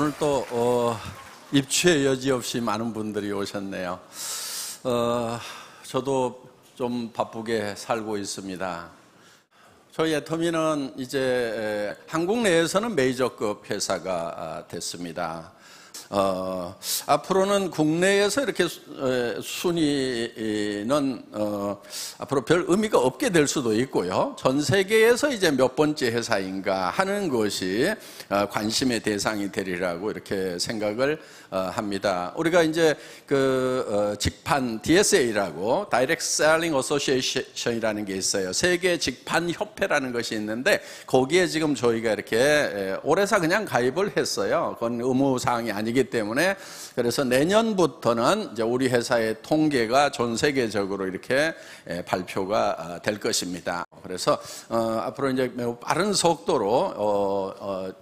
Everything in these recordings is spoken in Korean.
오늘 또 어, 입추의 여지 없이 많은 분들이 오셨네요. 어, 저도 좀 바쁘게 살고 있습니다. 저희 애터미는 이제 한국 내에서는 메이저급 회사가 아, 됐습니다. 어, 앞으로는 국내에서 이렇게 순위는 어, 앞으로 별 의미가 없게 될 수도 있고요. 전 세계에서 이제 몇 번째 회사인가 하는 것이 어, 관심의 대상이 되리라고 이렇게 생각을 어, 합니다. 우리가 이제 그 어, 직판 DSA라고 Direct Selling Association이라는 게 있어요. 세계 직판 협회라는 것이 있는데 거기에 지금 저희가 이렇게 올해사 그냥 가입을 했어요. 그건 의무 사항이 아니기 이기 때문에 그래서 내년부터는 이제 우리 회사의 통계가 전 세계적으로 이렇게 예, 발표가 아, 될 것입니다. 그래서 어, 앞으로 이제 매우 빠른 속도로 어, 어,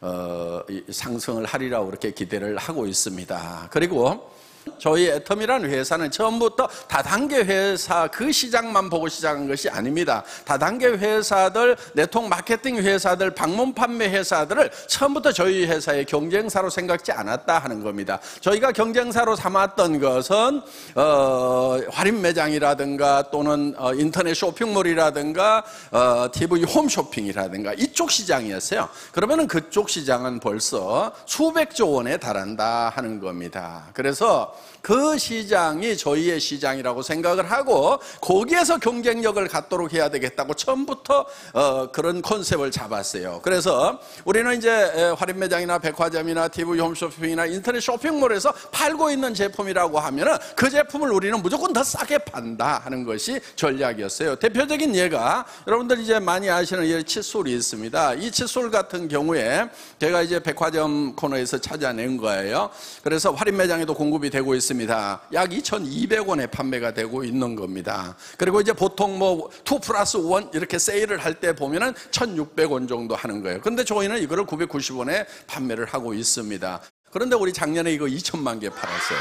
어 상승을 하리라고 그렇게 기대를 하고 있습니다. 그리고 저희 애텀이라는 회사는 처음부터 다단계 회사 그 시장만 보고 시작한 것이 아닙니다. 다단계 회사들, 네트워크 마케팅 회사들, 방문 판매 회사들을 처음부터 저희 회사의 경쟁사로 생각지 않았다 하는 겁니다. 저희가 경쟁사로 삼았던 것은 어, 할인 매장이라든가 또는 어, 인터넷 쇼핑몰이라든가 어, TV 홈쇼핑이라든가 이쪽 시장이었어요. 그러면은 그쪽 시장은 벌써 수백조 원에 달한다 하는 겁니다. 그래서 그 시장이 저희의 시장이라고 생각을 하고 거기에서 경쟁력을 갖도록 해야 되겠다고 처음부터 어, 그런 컨셉을 잡았어요. 그래서 우리는 이제 할인 매장이나 백화점이나 TV 홈쇼핑이나 인터넷 쇼핑몰에서 팔고 있는 제품이라고 하면은 그 제품을 우리는 무조건 더 싸게 판다 하는 것이 전략이었어요. 대표적인 예가 여러분들 이제 많이 아시는 이 칫솔이 있습니다. 이 칫솔 같은 경우에 제가 이제 백화점 코너에서 찾아낸 거예요. 그래서 할인 매장에도 공급이 되고 있습니다. 약 2,200원에 판매가 되고 있는 겁니다. 그리고 이제 보통 뭐2 플러스 1 이렇게 세일을 할 때 보면은 1,600원 정도 하는 거예요. 그런데 저희는 이거를 990원에 판매를 하고 있습니다. 그런데 우리 작년에 이거 2천만 개 팔았어요.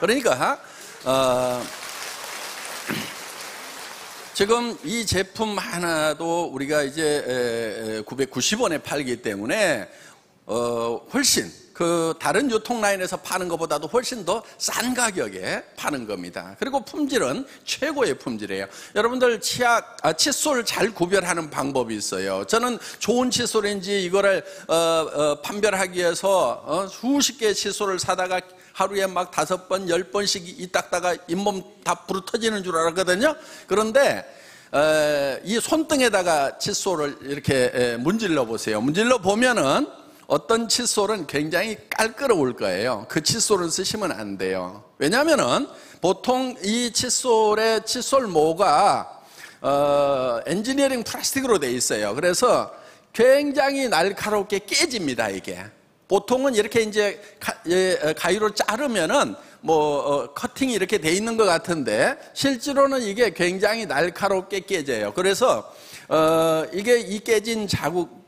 그러니까 어, 지금 이 제품 하나도 우리가 이제 990원에 팔기 때문에 어, 훨씬 그 다른 유통 라인에서 파는 것보다도 훨씬 더 싼 가격에 파는 겁니다. 그리고 품질은 최고의 품질이에요. 여러분들 치약, 아, 칫솔 잘 구별하는 방법이 있어요. 저는 좋은 칫솔인지 이거를 어, 어, 판별하기 위해서 어, 수십 개의 칫솔을 사다가 하루에 막 다섯 번, 열 번씩 이 닦다가 잇몸 다 부르터지는 줄 알았거든요. 그런데 어, 이 손등에다가 칫솔을 이렇게 문질러 보세요. 문질러 보면은 어떤 칫솔은 굉장히 깔끄러울 거예요. 그 칫솔을 쓰시면 안 돼요. 왜냐하면은 보통 이 칫솔의 칫솔 모가 어, 엔지니어링 플라스틱으로 돼 있어요. 그래서 굉장히 날카롭게 깨집니다, 이게. 보통은 이렇게 이제 가, 예, 가위로 자르면은 뭐 어, 커팅이 이렇게 돼 있는 것 같은데 실제로는 이게 굉장히 날카롭게 깨져요. 그래서 어, 이게 이 깨진 자국 어,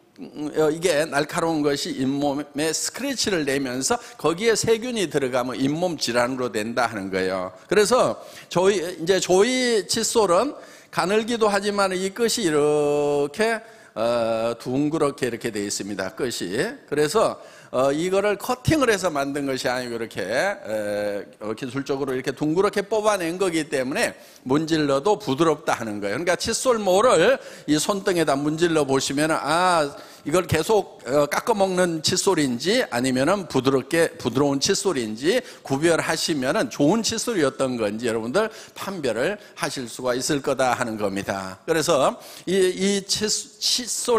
이게 날카로운 것이 잇몸에 스크래치를 내면서 거기에 세균이 들어가면 잇몸 질환으로 된다 하는 거예요. 그래서 조이 이제 조이 칫솔은 가늘기도 하지만 이 끝이 이렇게 어, 둥그렇게 이렇게 되어 있습니다. 끝이. 그래서 어, 이거를 커팅을 해서 만든 것이 아니고 이렇게 에, 어, 기술적으로 이렇게 둥그렇게 뽑아낸 거기 때문에 문질러도 부드럽다 하는 거예요. 그러니까 칫솔모를 이 손등에다 문질러 보시면 아 이걸 계속 어, 깎아 먹는 칫솔인지 아니면은 부드럽게 부드러운 칫솔인지 구별하시면은 좋은 칫솔이었던 건지 여러분들 판별을 하실 수가 있을 거다 하는 겁니다. 그래서 이, 이 칫솔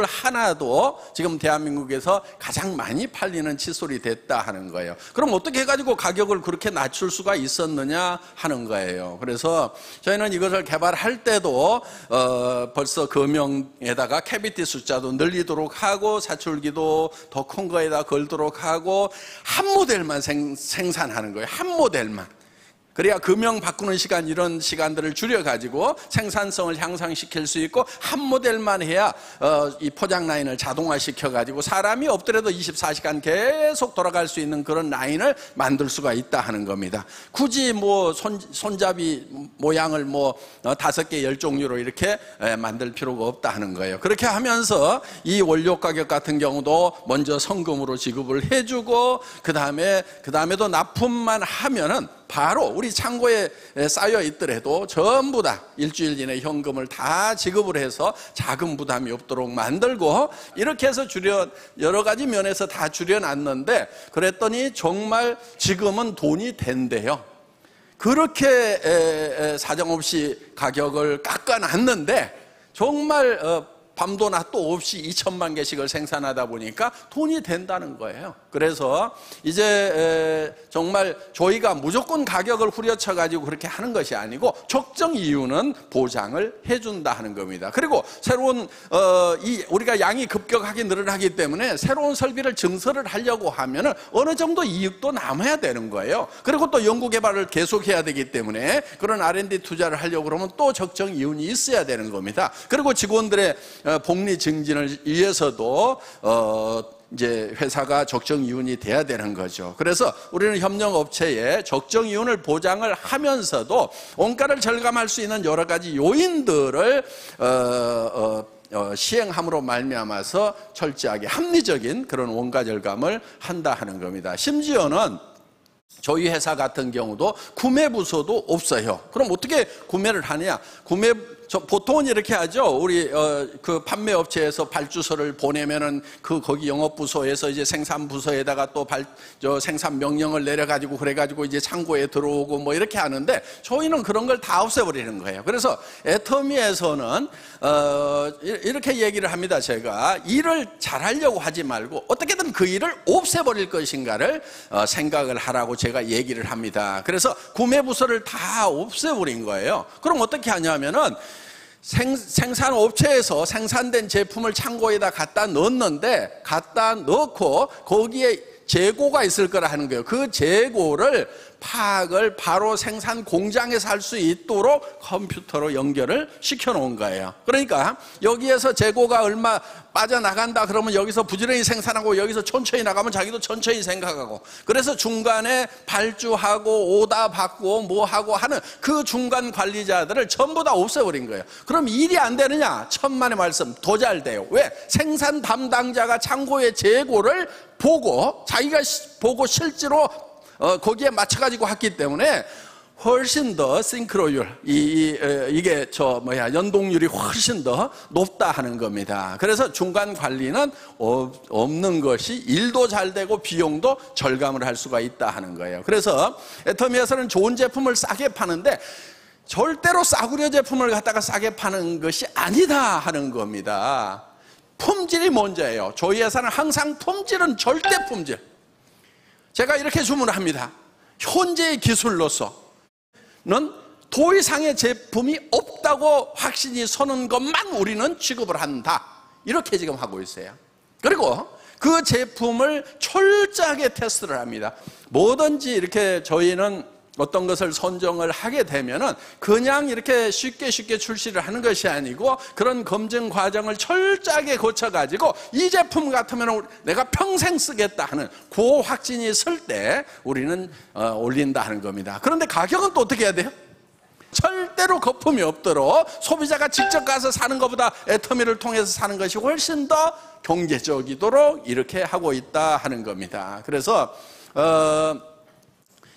하나도 지금 대한민국에서 가장 많이 팔리는 칫솔이 됐다 하는 거예요. 그럼 어떻게 해가지고 가격을 그렇게 낮출 수가 있었느냐 하는 거예요. 그래서 저희는 이것을 개발할 때도 어, 벌써 금형에다가 캐비티 숫자도 늘리도록 하고 사출기도 더 큰 거에다 걸도록 하고 한 모델만 생, 산하는 거예요. 한 모델만. 그래야 금형 바꾸는 시간 이런 시간들을 줄여 가지고 생산성을 향상시킬 수 있고 한 모델만 해야 어, 이 포장 라인을 자동화시켜 가지고 사람이 없더라도 24시간 계속 돌아갈 수 있는 그런 라인을 만들 수가 있다 하는 겁니다. 굳이 뭐 손, 손잡이 모양을 뭐 어, 다섯 개 열 종류로 이렇게 에, 만들 필요가 없다 하는 거예요. 그렇게 하면서 이 원료 가격 같은 경우도 먼저 성금으로 지급을 해주고 그 다음에 그 다음에도 납품만 하면은 바로 우리 창고에 쌓여 있더라도 전부 다 일주일 이내 현금을 다 지급을 해서 자금 부담이 없도록 만들고 이렇게 해서 줄여 여러 가지 면에서 다 줄여놨는데 그랬더니 정말 지금은 돈이 된대요. 그렇게 사정없이 가격을 깎아놨는데 정말 어, 밤도 낮도 없이 2천만 개씩을 생산하다 보니까 돈이 된다는 거예요. 그래서 이제 정말 저희가 무조건 가격을 후려쳐 가지고 그렇게 하는 것이 아니고 적정 이유는 보장을 해준다 하는 겁니다. 그리고 새로운 어, 이 우리가 양이 급격하게 늘어나기 때문에 새로운 설비를 증설을 하려고 하면은 어느 정도 이익도 남아야 되는 거예요. 그리고 또 연구 개발을 계속해야 되기 때문에 그런 R&D 투자를 하려고 그러면 또 적정 이윤이 있어야 되는 겁니다. 그리고 직원들의 어, 복리 증진을 위해서도 어 이제 회사가 적정 이윤이 돼야 되는 거죠. 그래서 우리는 협력업체에 적정 이윤을 보장을 하면서도 원가를 절감할 수 있는 여러 가지 요인들을 어, 어, 어, 시행함으로 말미암아서 철저하게 합리적인 그런 원가 절감을 한다 하는 겁니다. 심지어는 저희 회사 같은 경우도 구매 부서도 없어요. 그럼 어떻게 구매를 하냐? 구매 보통은 이렇게 하죠. 우리 어, 그 판매 업체에서 발주서를 보내면은 그 거기 영업 부서에서 이제 생산 부서에다가 또 발 저 생산 명령을 내려 가지고 그래 가지고 이제 창고에 들어오고 뭐 이렇게 하는데 저희는 그런 걸 다 없애 버리는 거예요. 그래서 애터미에서는 어, 이렇게 얘기를 합니다. 제가 일을 잘 하려고 하지 말고 어떻게든 그 일을 없애 버릴 것인가를 어, 생각을 하라고 제가 얘기를 합니다. 그래서 구매 부서를 다 없애 버린 거예요. 그럼 어떻게 하냐면은 생, 생산업체에서 생산된 제품을 창고에다 갖다 넣었는데 갖다 넣고 거기에 재고가 있을 거라 하는 거예요. 그 재고를 파악을 바로 생산 공장에서 할 수 있도록 컴퓨터로 연결을 시켜 놓은 거예요. 그러니까 여기에서 재고가 얼마 빠져나간다 그러면 여기서 부지런히 생산하고 여기서 천천히 나가면 자기도 천천히 생각하고 그래서 중간에 발주하고 오다 받고 뭐 하고 하는 그 중간 관리자들을 전부 다 없애버린 거예요. 그럼 일이 안 되느냐? 천만의 말씀 더잘 돼요. 왜? 생산 담당자가 창고의 재고를 보고 자기가 보고 실제로 어, 거기에 맞춰가지고 했기 때문에 훨씬 더 싱크로율, 이, 이, 게저 뭐야, 연동률이 훨씬 더 높다 하는 겁니다. 그래서 중간 관리는 없는 것이 일도 잘 되고 비용도 절감을 할 수가 있다 하는 거예요. 그래서 애터미에서는 좋은 제품을 싸게 파는데 절대로 싸구려 제품을 갖다가 싸게 파는 것이 아니다 하는 겁니다. 품질이 먼저예요. 저희 회사는 항상 품질은 절대 품질. 제가 이렇게 주문을 합니다. 현재의 기술로서는 더 이상의 제품이 없다고 확신이 서는 것만 우리는 취급을 한다. 이렇게 지금 하고 있어요. 그리고 그 제품을 철저하게 테스트를 합니다. 뭐든지 이렇게 저희는 어떤 것을 선정을 하게 되면은 그냥 이렇게 쉽게 쉽게 출시를 하는 것이 아니고 그런 검증 과정을 철저하게 거쳐가지고 이 제품 같으면 내가 평생 쓰겠다 하는 고 확진이 있을 때 우리는 어, 올린다 하는 겁니다. 그런데 가격은 또 어떻게 해야 돼요? 절대로 거품이 없도록 소비자가 직접 가서 사는 것보다 애터미를 통해서 사는 것이 훨씬 더 경제적이도록 이렇게 하고 있다 하는 겁니다. 그래서 어,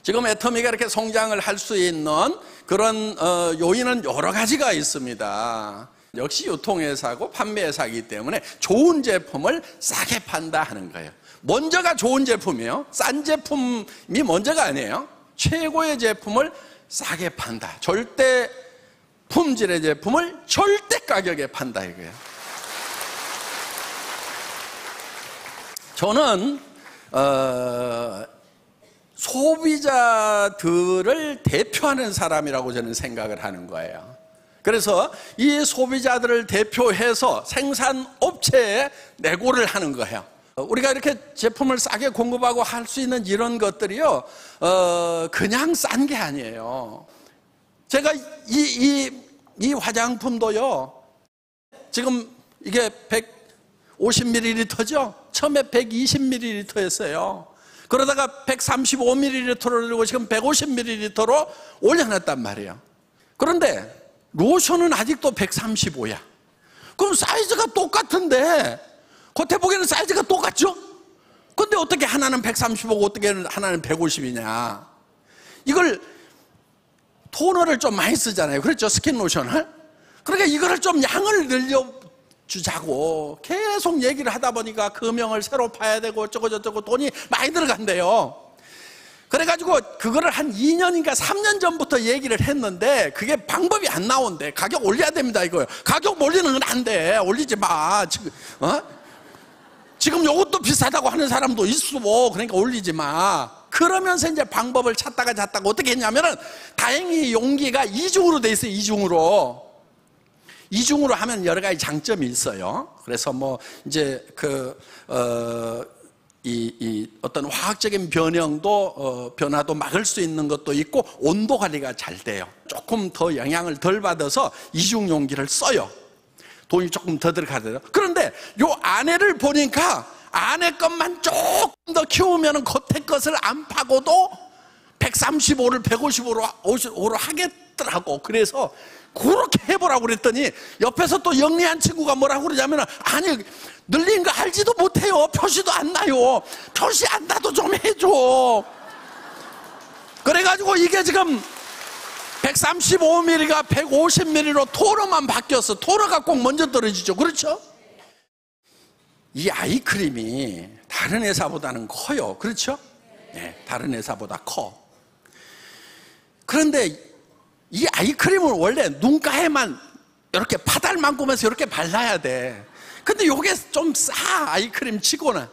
지금 애터미가 이렇게 성장을 할 수 있는 그런 어, 요인은 여러 가지가 있습니다. 역시 유통회사고 판매회사이기 때문에 좋은 제품을 싸게 판다 하는 거예요. 먼저가 좋은 제품이에요. 싼 제품이 먼저가 아니에요. 최고의 제품을 싸게 판다. 절대 품질의 제품을 절대 가격에 판다 이거예요. 저는 어, 소비자들을 대표하는 사람이라고 저는 생각을 하는 거예요. 그래서 이 소비자들을 대표해서 생산업체에 내고를 하는 거예요. 우리가 이렇게 제품을 싸게 공급하고 할 수 있는 이런 것들이요, 어, 그냥 싼 게 아니에요. 제가 이, 이, 이 화장품도요, 지금 이게 150ml죠? 처음에 120ml였어요. 그러다가 135ml로 늘고 지금 150ml로 올려놨단 말이에요. 그런데 로션은 아직도 135야. 그럼 사이즈가 똑같은데 겉에 보기에는 사이즈가 똑같죠? 근데 어떻게 하나는 135고 어떻게 하나는 150이냐? 이걸 토너를 좀 많이 쓰잖아요. 그렇죠? 스킨 로션을. 그러니까 이거를 좀 양을 늘려 주자고 계속 얘기를 하다 보니까 금형을 새로 파야 되고 어쩌고저쩌고 돈이 많이 들어간대요. 그래가지고 그거를 한 2년인가 3년 전부터 얘기를 했는데 그게 방법이 안 나온대. 가격 올려야 됩니다 이거요. 가격 올리는 건 안 돼. 올리지 마. 지금 어? 지금 요것도 비싸다고 하는 사람도 있어. 그러니까 올리지 마. 그러면서 이제 방법을 찾다가 찾다가 어떻게 했냐면은 다행히 용기가 이중으로 돼 있어요. 이중으로. 이중으로 하면 여러 가지 장점이 있어요. 그래서 뭐 이제 그 어, 이, 이 어떤 화학적인 변형도 어, 변화도 막을 수 있는 것도 있고 온도 관리가 잘 돼요. 조금 더 영향을 덜 받아서 이중 용기를 써요. 돈이 조금 더 들어가요. 그런데 요 안에를 보니까 안에 것만 조금 더 키우면 겉에 것을 안 파고도 135를 155로 55로 하겠 더라고. 그래서 그렇게 해보라고 그랬더니 옆에서 또 영리한 친구가 뭐라고 그러냐면 아니 늘린 거 알지도 못해요. 표시도 안 나요. 표시 안 나도 좀 해줘. 그래가지고 이게 지금 135mm가 150mm로 토너만 바뀌었어. 토너가 꼭 먼저 떨어지죠. 그렇죠? 이 아이크림이 다른 회사보다는 커요. 그렇죠? 네, 다른 회사보다 커. 그런데 이 아이크림은 원래 눈가에만 이렇게 파달만큼에서 이렇게 발라야 돼. 근데 이게 좀 싸, 아이크림 치고는.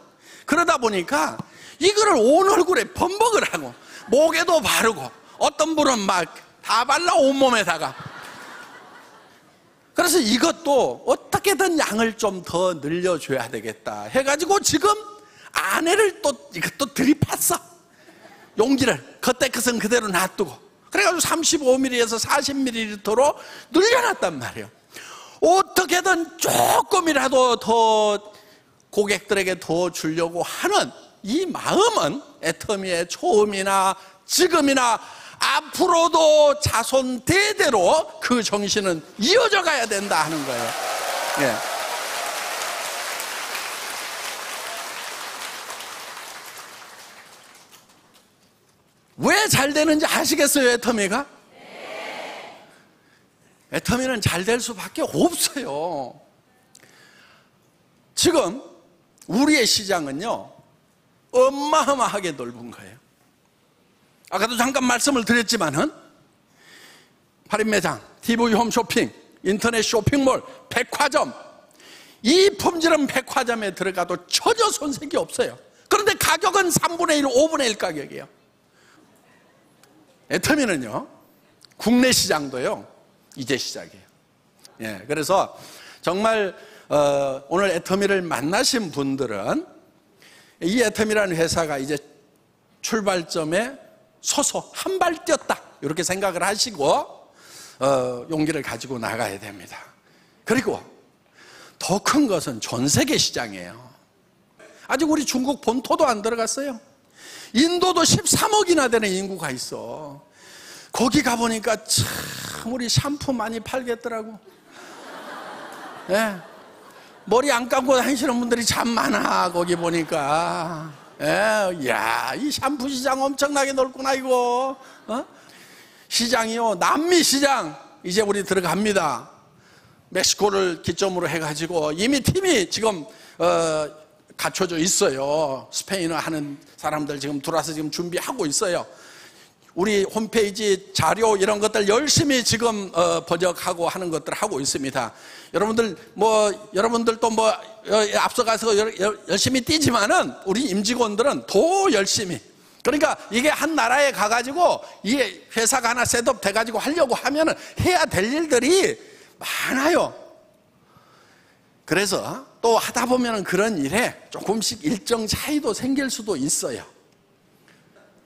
그러다 보니까 이거를 온 얼굴에 범벅을 하고, 목에도 바르고, 어떤 분은 막 다 발라 온몸에다가. 그래서 이것도 어떻게든 양을 좀 더 늘려줘야 되겠다. 해가지고 지금 아내를 또, 이것도 들이팠어. 용기를. 겉에 것은 그대로 놔두고. 그래가지고 35ml에서 40ml로 늘려놨단 말이에요. 어떻게든 조금이라도 더 고객들에게 더 주려고 하는 이 마음은 애터미의 처음이나 지금이나 앞으로도 자손 대대로 그 정신은 이어져 가야 된다 하는 거예요. 예. 왜 잘 되는지 아시겠어요, 애터미가? 애터미는 잘 될 수밖에 없어요. 지금 우리의 시장은요, 어마어마하게 넓은 거예요. 아까도 잠깐 말씀을 드렸지만은, 할인 매장, TV 홈쇼핑, 인터넷 쇼핑몰, 백화점, 이 품질은 백화점에 들어가도 전혀 손색이 없어요. 그런데 가격은 3분의 1, 5분의 1 가격이에요. 애터미는요, 국내 시장도요, 이제 시작이에요. 예, 그래서 정말 어, 오늘 애터미를 만나신 분들은 이 애터미라는 회사가 이제 출발점에 서서 한 발 뛰었다 이렇게 생각을 하시고 어, 용기를 가지고 나가야 됩니다. 그리고 더 큰 것은 전 세계 시장이에요. 아직 우리 중국 본토도 안 들어갔어요. 인도도 13억이나 되는 인구가 있어. 거기 가보니까 참 우리 샴푸 많이 팔겠더라고. 예. 머리 안 감고 다니시는 분들이 참 많아, 거기 보니까. 예, 야, 이 샴푸 시장 엄청나게 넓구나, 이거. 어? 시장이요, 남미 시장, 이제 우리 들어갑니다. 멕시코를 기점으로 해가지고 이미 팀이 지금, 어, 갖춰져 있어요. 스페인어 하는 사람들 지금 들어와서 지금 준비하고 있어요. 우리 홈페이지 자료 이런 것들 열심히 지금 어, 번역하고 하는 것들 하고 있습니다. 여러분들 뭐 여러분들도 뭐 어, 앞서가서 열, 열심히 뛰지만은 우리 임직원들은 더 열심히 그러니까 이게 한 나라에 가가지고 이게 회사가 하나 셋업 돼가지고 하려고 하면은 해야 될 일들이 많아요. 그래서 또또 하다 보면 그런 일에 조금씩 일정 차이도 생길 수도 있어요.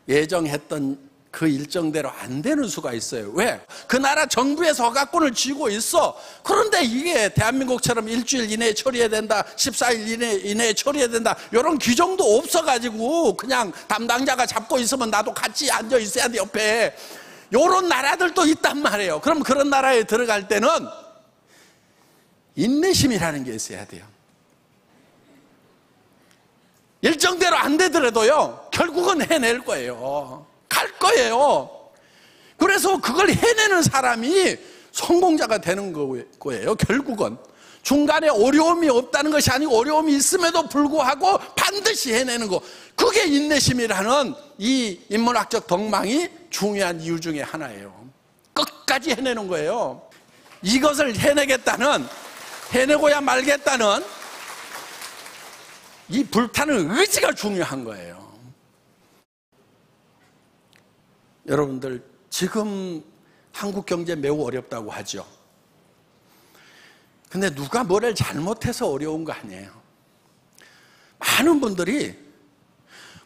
예정했던 그 일정대로 안 되는 수가 있어요. 왜? 그 나라 정부에서 허가권을 쥐고 있어. 그런데 이게 대한민국처럼 일주일 이내에 처리해야 된다, 14일 이내, 이내에 처리해야 된다, 이런 규정도 없어가지고 그냥 담당자가 잡고 있으면 나도 같이 앉아 있어야 돼, 옆에. 요런 나라들도 있단 말이에요. 그럼 그런 나라에 들어갈 때는 인내심이라는 게 있어야 돼요. 일정대로 안 되더라도요, 결국은 해낼 거예요. 갈 거예요. 그래서 그걸 해내는 사람이 성공자가 되는 거예요, 결국은. 중간에 어려움이 없다는 것이 아니고 어려움이 있음에도 불구하고 반드시 해내는 거. 그게 인내심이라는 이 인문학적 덕망이 중요한 이유 중에 하나예요. 끝까지 해내는 거예요. 이것을 해내겠다는, 해내고야 말겠다는 이 불타는 의지가 중요한 거예요. 여러분들, 지금 한국 경제 매우 어렵다고 하죠. 근데 누가 뭐를 잘못해서 어려운 거 아니에요. 많은 분들이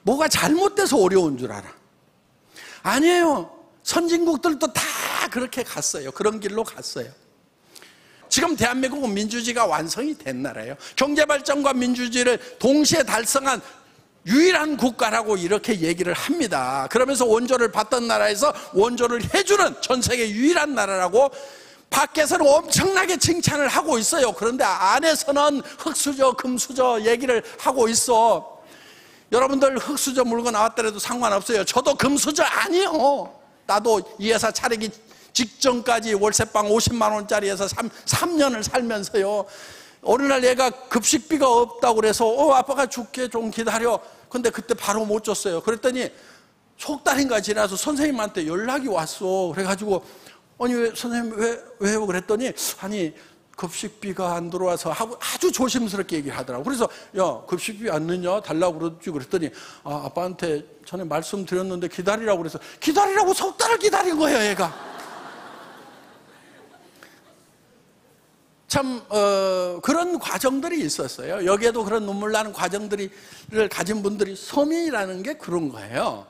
뭐가 잘못돼서 어려운 줄 알아. 아니에요. 선진국들도 다 그렇게 갔어요. 그런 길로 갔어요. 지금 대한민국은 민주주의가 완성이 된 나라예요. 경제발전과 민주주의를 동시에 달성한 유일한 국가라고 이렇게 얘기를 합니다. 그러면서 원조를 받던 나라에서 원조를 해주는 전 세계 유일한 나라라고 밖에서는 엄청나게 칭찬을 하고 있어요. 그런데 안에서는 흙수저, 금수저 얘기를 하고 있어. 여러분들 흙수저 물건 나왔더라도 상관없어요. 저도 금수저 아니요. 나도 이 회사 차리기 직전까지 월세방 50만 원짜리에서 3, 3년을 살면서요. 어느 날 얘가 급식비가 없다고 그래서 어 아빠가 줄게 좀 기다려. 근데 그때 바로 못 줬어요. 그랬더니 석 달인가 지나서 선생님한테 연락이 왔어. 그래가지고 아니 왜 선생님 왜 왜요? 그랬더니 아니 급식비가 안 들어와서 하고 아주 조심스럽게 얘기하더라고. 그래서 야 급식비 안 넣냐 달라고 그러지 그랬더니 아 아빠한테 전에 말씀드렸는데 기다리라고 그래서 기다리라고 석 달을 기다린 거예요, 얘가. 참 어, 그런 과정들이 있었어요. 여기에도 그런 눈물 나는 과정들을 가진 분들이 서민이라는 게 그런 거예요.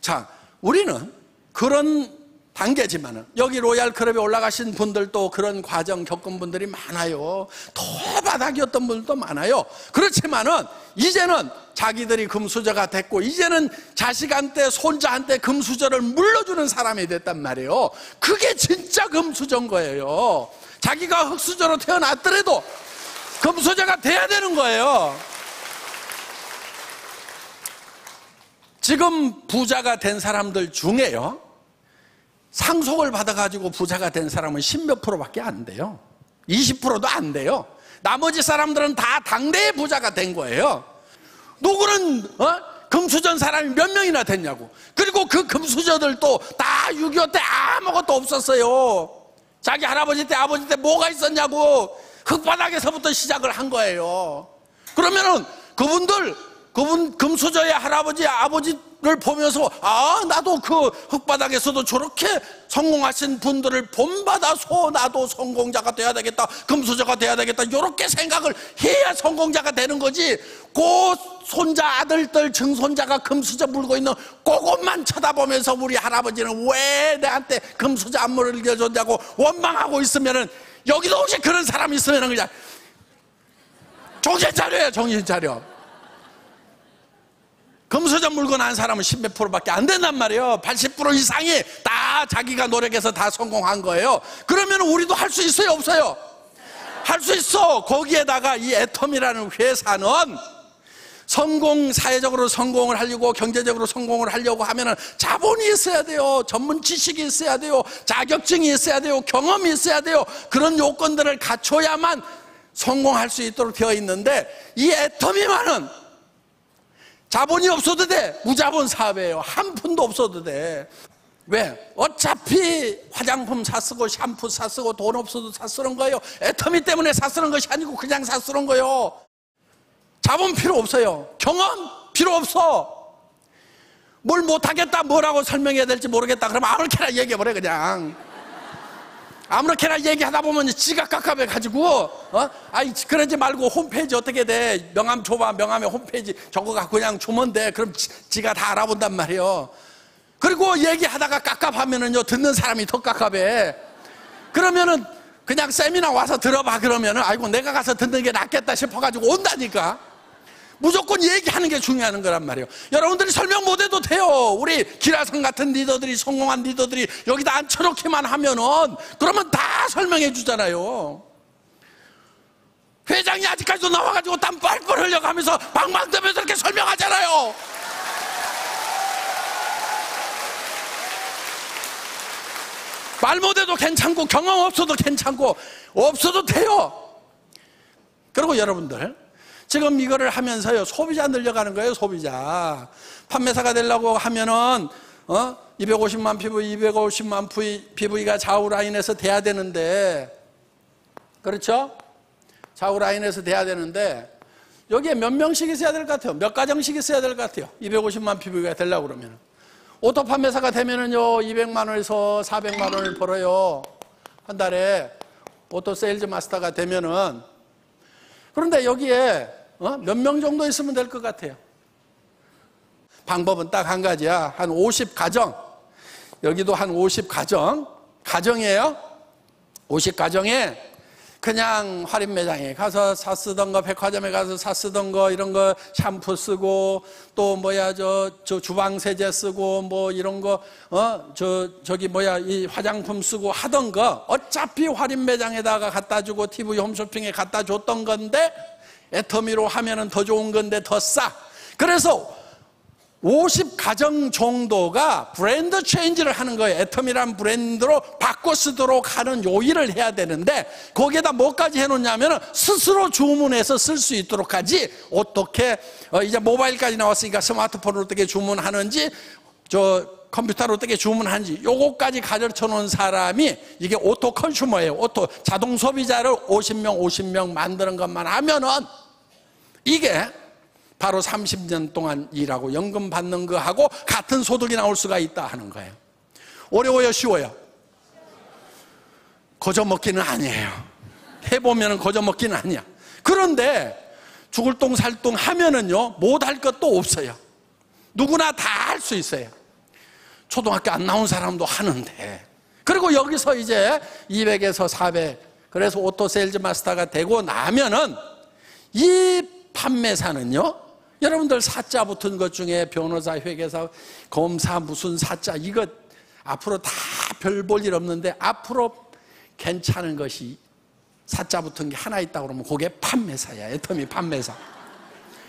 자, 우리는 그런 단계지만은 여기 로얄 클럽에 올라가신 분들도 그런 과정 겪은 분들이 많아요. 더 바닥이었던 분들도 많아요. 그렇지만은 이제는 자기들이 금수저가 됐고 이제는 자식한테 손자한테 금수저를 물러주는 사람이 됐단 말이에요. 그게 진짜 금수저인 거예요. 자기가 흙수저로 태어났더라도 금수저가 돼야 되는 거예요. 지금 부자가 된 사람들 중에요. 상속을 받아가지고 부자가 된 사람은 10몇 프로밖에 안 돼요. 20%도 안 돼요. 나머지 사람들은 다 당대의 부자가 된 거예요. 누구는, 어? 금수저 사람이 몇 명이나 됐냐고. 그리고 그 금수저들도 다 6.25 때 아무것도 없었어요. 자기 할아버지 때 아버지 때 뭐가 있었냐고 흙바닥에서부터 시작을 한 거예요. 그러면은 그분들 그분 금수저의 할아버지 아버지 를 보면서 아 나도 그 흙바닥에서도 저렇게 성공하신 분들을 본받아서 나도 성공자가 돼야 되겠다 금수저가 돼야 되겠다 이렇게 생각을 해야 성공자가 되는 거지. 그 손자 아들들 증손자가 금수저 물고 있는 그것만 쳐다보면서 우리 할아버지는 왜 내한테 금수저 안 물려줬냐고 원망하고 있으면은 여기도 혹시 그런 사람 있으면 그냥 정신 차려요 정신 차려 금수저 물건 한 사람은 10몇 프로밖에 안 된단 말이에요. 80% 이상이 다 자기가 노력해서 다 성공한 거예요. 그러면 우리도 할 수 있어요, 없어요? 할 수 있어. 거기에다가 이 애텀이라는 회사는 성공, 사회적으로 성공을 하려고 경제적으로 성공을 하려고 하면은 자본이 있어야 돼요. 전문 지식이 있어야 돼요. 자격증이 있어야 돼요. 경험이 있어야 돼요. 그런 요건들을 갖춰야만 성공할 수 있도록 되어 있는데 이 애텀이 많은 자본이 없어도 돼. 무자본 사업이에요. 한 푼도 없어도 돼. 왜? 어차피 화장품 사쓰고 샴푸 사쓰고 돈 없어도 사쓰는 거예요. 애터미 때문에 사쓰는 것이 아니고 그냥 사쓰는 거예요. 자본 필요 없어요. 경험 필요 없어. 뭘 못하겠다, 뭐라고 설명해야 될지 모르겠다. 그러면 아무렇게나 얘기해버려, 그냥. 아무렇게나 얘기하다 보면 지가 깝깝해 가지고 어? 아이 그러지 말고 홈페이지 어떻게 돼? 명함 줘봐. 명함에 홈페이지 저거 갖고 그냥 주면 돼. 그럼 지, 가다 알아본단 말이에요. 그리고 얘기하다가 깝깝하면은요 듣는 사람이 더 깝깝해. 그러면은 그냥 세미나 와서 들어봐 그러면은. 아이고 내가 가서 듣는 게 낫겠다 싶어가지고 온다니까 무조건 얘기하는 게 중요한 거란 말이에요. 여러분들이 설명 못 해도 돼요. 우리 기라성 같은 리더들이 성공한 리더들이 여기다 앉혀놓기만 하면은 그러면 다 설명해 주잖아요. 회장이 아직까지도 나와가지고 땀 뻘뻘 흘려가면서 방방떠면서 이렇게 설명하잖아요. 말 못해도 괜찮고 경험 없어도 괜찮고 없어도 돼요. 그리고 여러분들 지금 이거를 하면서요 소비자 늘려가는 거예요 소비자. 판매사가 되려고 하면은 어? 250만 PV, 250만 PV가 좌우 라인에서 돼야 되는데. 그렇죠? 좌우 라인에서 돼야 되는데 여기에 몇 명씩 있어야 될 것 같아요? 몇 가정씩 있어야 될 것 같아요? 250만 PV가 되려고 그러면 오토 판매사가 되면은요 200만 원에서 400만 원을 벌어요. 한 달에 오토 세일즈 마스터가 되면은. 그런데 여기에 어? 몇 명 정도 있으면 될 것 같아요. 방법은 딱 한 가지야. 한 50가정. 여기도 한 50가정. 가정이에요. 50가정에 그냥 할인 매장에 가서 사 쓰던 거, 백화점에 가서 사 쓰던 거, 이런 거 샴푸 쓰고, 또 뭐야, 저, 저 주방 세제 쓰고, 뭐 이런 거, 어, 저, 저기 뭐야, 이 화장품 쓰고 하던 거, 어차피 할인 매장에다가 갖다 주고, TV 홈쇼핑에 갖다 줬던 건데, 애터미로 하면은 더 좋은 건데 더 싸. 그래서 50 가정 정도가 브랜드 체인지를 하는 거예요. 애터미란 브랜드로 바꿔 쓰도록 하는 요일을 해야 되는데 거기에다 뭐까지 해놓냐면 스스로 주문해서 쓸 수 있도록 하지 어떻게 어, 이제 모바일까지 나왔으니까 스마트폰으로 어떻게 주문하는지 저 컴퓨터로 어떻게 주문하는지 요거까지 가르쳐 놓은 사람이 이게 오토 컨슈머예요. 오토 자동 소비자를 50명 50명 만드는 것만 하면은 이게 바로 30년 동안 일하고 연금 받는 거하고 같은 소득이 나올 수가 있다 하는 거예요. 어려워요, 쉬워요? 거저 먹기는 아니에요. 해보면 거저 먹기는 아니야. 그런데 죽을 똥 살 똥 하면은요, 못할 것도 없어요. 누구나 다 할 수 있어요. 초등학교 안 나온 사람도 하는데. 그리고 여기서 이제 200에서 400, 그래서 오토 세일즈 마스터가 되고 나면은 이 판매사는요, 여러분들 사자 붙은 것 중에 변호사, 회계사, 검사, 무슨 사자, 이거 앞으로 다 별 볼 일 없는데 앞으로 괜찮은 것이 사자 붙은 게 하나 있다 그러면 그게 판매사야. 애터미 판매사.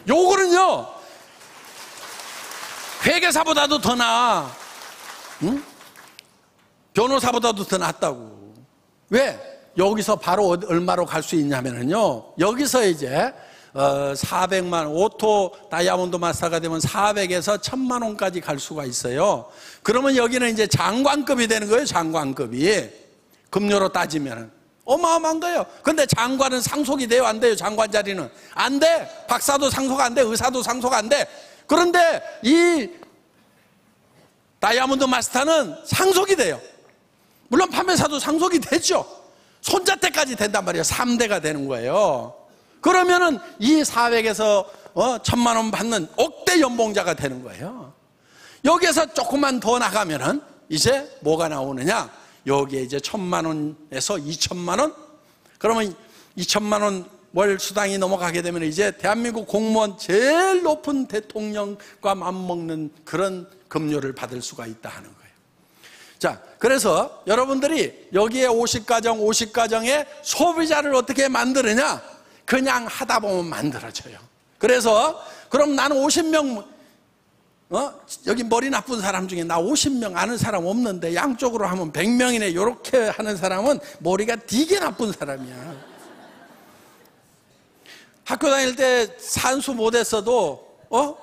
요거는요, 회계사보다도 더 나아. 응? 변호사보다도 더 낫다고. 왜? 여기서 바로 얼마로 갈 수 있냐면요. 여기서 이제 어, 400만 오토 다이아몬드 마스터가 되면 400에서 1000만 원까지 갈 수가 있어요. 그러면 여기는 이제 장관급이 되는 거예요. 장관급이 급료로 따지면은 어마어마한 거예요. 근데 장관은 상속이 돼요, 안 돼요? 장관 자리는 안 돼. 박사도 상속 안 돼, 의사도 상속 안 돼. 그런데 이 다이아몬드 마스터는 상속이 돼요. 물론 판매사도 상속이 되죠. 손자 때까지 된단 말이에요. 3대가 되는 거예요. 그러면은 이 400에서 어, 천만 원 받는 억대 연봉자가 되는 거예요. 여기에서 조금만 더 나가면은 이제 뭐가 나오느냐? 여기에 이제 천만 원에서 이천만 원? 그러면 이천만 원 월 수당이 넘어가게 되면 이제 대한민국 공무원 제일 높은 대통령과 맞먹는 그런 급료를 받을 수가 있다 하는 거예요. 자, 그래서 여러분들이 여기에 50가정, 50가정의 소비자를 어떻게 만드느냐? 그냥 하다 보면 만들어져요. 그래서 그럼 나는 50명 어? 여기 머리 나쁜 사람 중에 나 50명 아는 사람 없는데 양쪽으로 하면 100명이네 이렇게 하는 사람은 머리가 되게 나쁜 사람이야. 학교 다닐 때 산수 못했어도 어?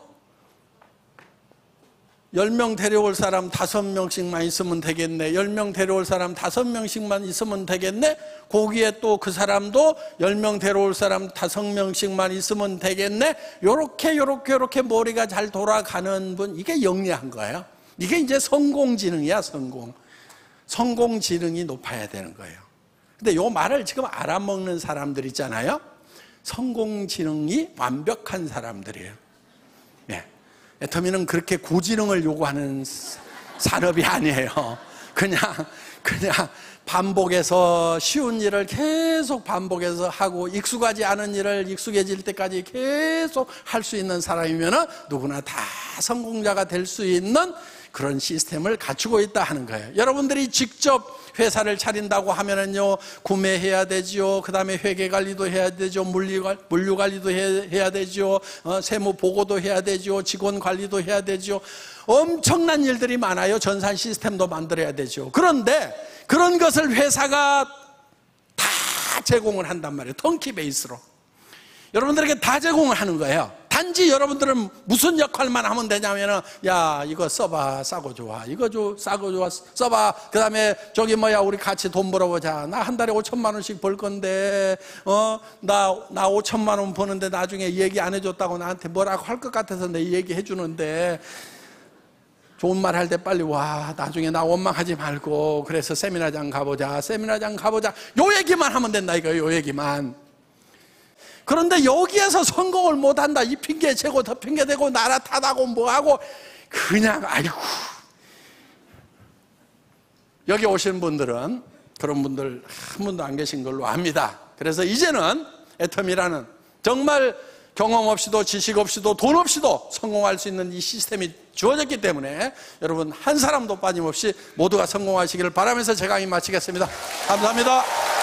10명 데려올 사람 5명씩만 있으면 되겠네. 10명 데려올 사람 5명씩만 있으면 되겠네. 거기에 또 그 사람도 10명 데려올 사람 5명씩만 있으면 되겠네. 요렇게 요렇게 요렇게 머리가 잘 돌아가는 분 이게 영리한 거예요. 이게 이제 성공지능이야, 성공. 성공지능이 높아야 되는 거예요. 근데 요 말을 지금 알아먹는 사람들 있잖아요. 성공지능이 완벽한 사람들이에요. 예. 애터미는 그렇게 고지능을 요구하는 사- 산업이 아니에요. 그냥, 그냥 반복해서 쉬운 일을 계속 반복해서 하고 익숙하지 않은 일을 익숙해질 때까지 계속 할 수 있는 사람이면 누구나 다 성공자가 될 수 있는 그런 시스템을 갖추고 있다 하는 거예요. 여러분들이 직접 회사를 차린다고 하면은요, 구매해야 되지요. 그 다음에 회계 관리도 해야 되죠. 물류, 관리도 해, 해야 되죠. 어, 세무 보고도 해야 되죠. 직원 관리도 해야 되죠. 엄청난 일들이 많아요. 전산 시스템도 만들어야 되죠. 그런데 그런 것을 회사가 다 제공을 한단 말이에요. 턴키 베이스로. 여러분들에게 다 제공을 하는 거예요. 단지 여러분들은 무슨 역할만 하면 되냐면은 야 이거 써봐 싸고 좋아 이거 줘 싸고 좋아 써봐 그 다음에 저기 뭐야 우리 같이 돈 벌어보자 나 한 달에 5천만 원씩 벌 건데 어나나 나 5천만 원 버는데 나중에 얘기 안 해줬다고 나한테 뭐라고 할 것 같아서 내 얘기 해주는데 좋은 말 할 때 빨리 와. 나중에 나 원망하지 말고. 그래서 세미나장 가보자. 세미나장 가보자. 요 얘기만 하면 된다, 이거, 요 얘기만. 그런데 여기에서 성공을 못 한다. 이 핑계 제고 더 핑계 대고 나라 탓하고 뭐하고. 그냥, 아이고. 여기 오신 분들은 그런 분들 한 분도 안 계신 걸로 압니다. 그래서 이제는 애텀이라는 정말 경험 없이도 지식 없이도 돈 없이도 성공할 수 있는 이 시스템이 주어졌기 때문에 여러분 한 사람도 빠짐없이 모두가 성공하시기를 바라면서 제 강의 마치겠습니다. 감사합니다.